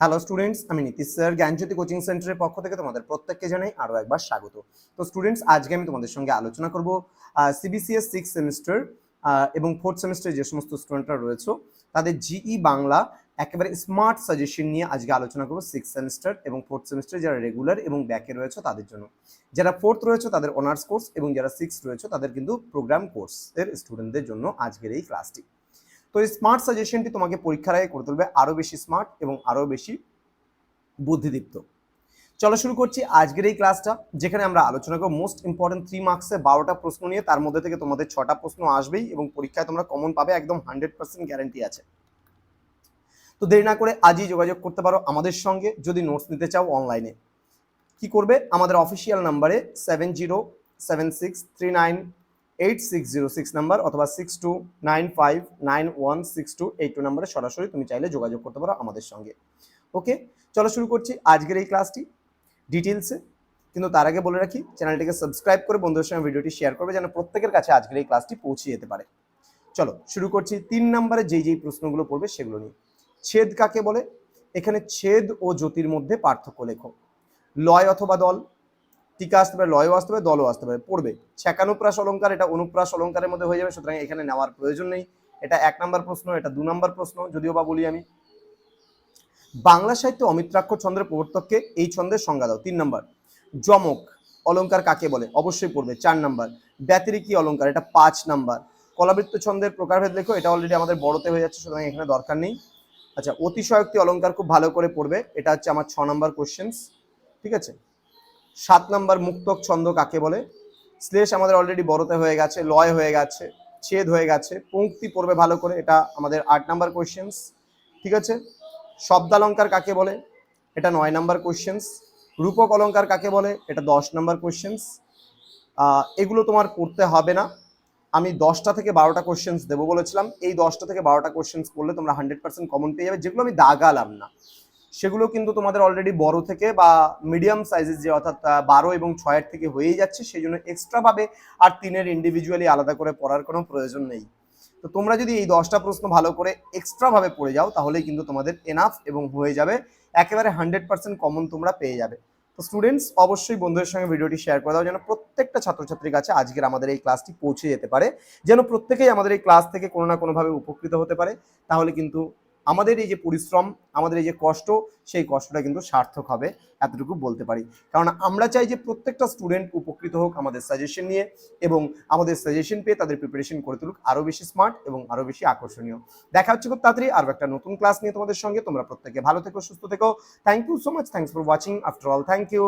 Hello students আমি Nitish sir, জ্ঞানজ্যোতি coaching সেন্টারের পক্ষ থেকে তোমাদের প্রত্যেককে জানাই আরও একবার স্বাগত। তো স্টুডেন্টস আজকে আমি তোমাদের সঙ্গে আলোচনা করব সিবিসিএস সিক্স সেমিস্টার এবং ফোর্থ সেমিস্টার যে সমস্ত স্টুডেন্টরা রয়েছে, তাদের জিই বাংলা একেবারে স্মার্ট সাজেশন নিয়ে আজকে আলোচনা করব সিক্স সেমিস্টার এবং ফোর্থ সেমিস্টার যারা রেগুলার এবং ব্যাকে রয়েছে তাদের জন্য। যারা ফোর্থ রয়েছে তাদের অনার্স কোর্স এবং যারা সিক্স রয়েছে তাদের কিন্তু প্রোগ্রাম কোর্সের স্টুডেন্টদের জন্য আজকের এই ক্লাসটি তো এই স্মার্ট সাজেশনটি তোমাকে পরীক্ষার আগে করে তুলবে আরও বেশি স্মার্ট এবং আরও বেশি বুদ্ধিদীপ্ত। চলো শুরু করছি আজকের এই ক্লাসটা যেখানে আমরা আলোচনা করব মোস্ট ইম্পর্টেন্ট থ্রি মার্কসে বারোটা প্রশ্ন নিয়ে, তার মধ্যে থেকে তোমাদের ছটা প্রশ্ন আসবেই এবং পরীক্ষায় তোমরা কমন পাবে, একদম হান্ড্রেড পার্সেন্ট গ্যারান্টি আছে। তো দেরি না করে আজই যোগাযোগ করতে পারো আমাদের সঙ্গে, যদি নোটস নিতে চাও অনলাইনে কি করবে? আমাদের অফিসিয়াল নাম্বারে seven zero seven six three nine eight six zero six number অথবা six two nine five nine one six two eight two নাম্বারে সরাসরি তুমি চাইলে যোগাযোগ করতে পারো আমাদের সঙ্গে। ওকে চলো শুরু করছি আজকের এই ক্লাসটি ডিটেলসে কিন্তু তার আগে বলে রাখি চ্যানেলটিকে সাবস্ক্রাইব করে বন্ধুদের সঙ্গে ভিডিওটি শেয়ার করবে যেন প্রত্যেকের কাছে আজকের এই ক্লাসটি পৌঁছে যেতে পারে। চলো শুরু করছি তিন নম্বরে যেই যেই প্রশ্নগুলো পড়বে সেগুলো নিয়ে। ছেদ কাকে বলে? এখানে ছেদ ও জ্যোতির মধ্যে পার্থক্য লেখো। লয় অথবা দল? টিকা আসতে পারে, লয়ও আসতে পারে, দলও আসতে পারে, পড়বে। ছ্যাকানুপ্রাস অলঙ্কার এটা অনুপ্রাস অলঙ্কারের মধ্যে হয়ে যাবে, সুতরাং এখানে নেওয়ার প্রয়োজন নেই। এটা এক নম্বর প্রশ্ন, এটা দু নম্বর প্রশ্ন, যদিও বা বলি আমি। বাংলা সাহিত্যে অমিত্রাক্ষর ছন্দের প্রবর্তককে এই ছন্দের সংজ্ঞা দাও, তিন নম্বর। যমক অলঙ্কার কাকে বলে? অবশ্যই পড়বে, চার নম্বর। ব্যতিরিকী অলঙ্কার এটা পাঁচ নাম্বার। কলাবৃত্ত ছন্দের প্রকারভেদ লেখো, এটা অলরেডি আমাদের বড়তে হয়ে যাচ্ছে, সুতরাং এখানে দরকার নেই। আচ্ছা অতিশয়োক্তি অলঙ্কার খুব ভালো করে পড়বে, এটা হচ্ছে আমার ছ নম্বর কোশ্চেন্স ঠিক আছে? সাত নম্বর মুক্তক ছন্দ কাকে বলে? শ্লেষ আমাদের অলরেডি বড়তে হয়ে গেছে, লয় হয়ে গেছে, ছেদ হয়ে গেছে, পঙ্ক্তি পড়বে ভালো করে, এটা আমাদের আট নাম্বার কোশ্চেন্স ঠিক আছে? শব্দালঙ্কার কাকে বলে? এটা নয় নাম্বার কোশ্চেন্স রূপক অলঙ্কার কাকে বলে? এটা দশ নাম্বার কোশ্চেন্স এগুলো তোমার পড়তে হবে না। আমি দশটা থেকে বারোটা কোশ্চেন্স দেবো বলেছিলাম, এই দশটা থেকে বারোটা কোশ্চেন্স করলে তোমরা হান্ড্রেড পার্সেন্ট কমন পেয়ে যাবে, যেগুলো আমি দাগালাম না। সেগুলো কিন্তু তোমাদের অলরেডি বড় থেকে বা মিডিয়াম সাইজের যে অর্থাৎ বারো এবং ছয়ের থেকে হয়েই যাচ্ছে, সেই জন্য এক্সট্রাভাবে আর তিনের ইন্ডিভিজুয়ালি আলাদা করে পড়ার কোনো প্রয়োজন নেই। তো তোমরা যদি এই দশটা প্রশ্ন ভালো করে এক্সট্রাভাবে পড়ে যাও, তাহলেই কিন্তু তোমাদের এনাফ এবং হয়ে যাবে, একেবারে হান্ড্রেড পার্সেন্ট কমন তোমরা পেয়ে যাবে। তো স্টুডেন্টস অবশ্যই বন্ধুদের সঙ্গে ভিডিওটি শেয়ার করে দাও, যেন প্রত্যেকটা ছাত্রছাত্রীর কাছে আজকের আমাদের এই ক্লাসটি পৌঁছে যেতে পারে, যেন প্রত্যেকেই আমাদের এই ক্লাস থেকে কোনো না কোনোভাবে উপকৃত হতে পারে। তাহলে কিন্তু আমাদের এই যে পরিশ্রম, আমাদের এই যে কষ্ট, সেই কষ্টটা কিন্তু সার্থক হবে, এতটুকু বলতে পারি। কারণ আমরা চাই যে প্রত্যেকটা স্টুডেন্ট উপকৃত হোক আমাদের সাজেশন নিয়ে এবং আমাদের সাজেশন পেয়ে তাদের প্রিপারেশন করে তুলুক আরও বেশি স্মার্ট এবং আরও বেশি আকর্ষণীয়। দেখা হচ্ছে খুব তাড়াতাড়ি আরও একটা নতুন ক্লাস নিয়ে তোমাদের সঙ্গে। তোমরা প্রত্যেকে ভালো থেকো, সুস্থ থেকো। Thank you so much thanks for watching after all thank you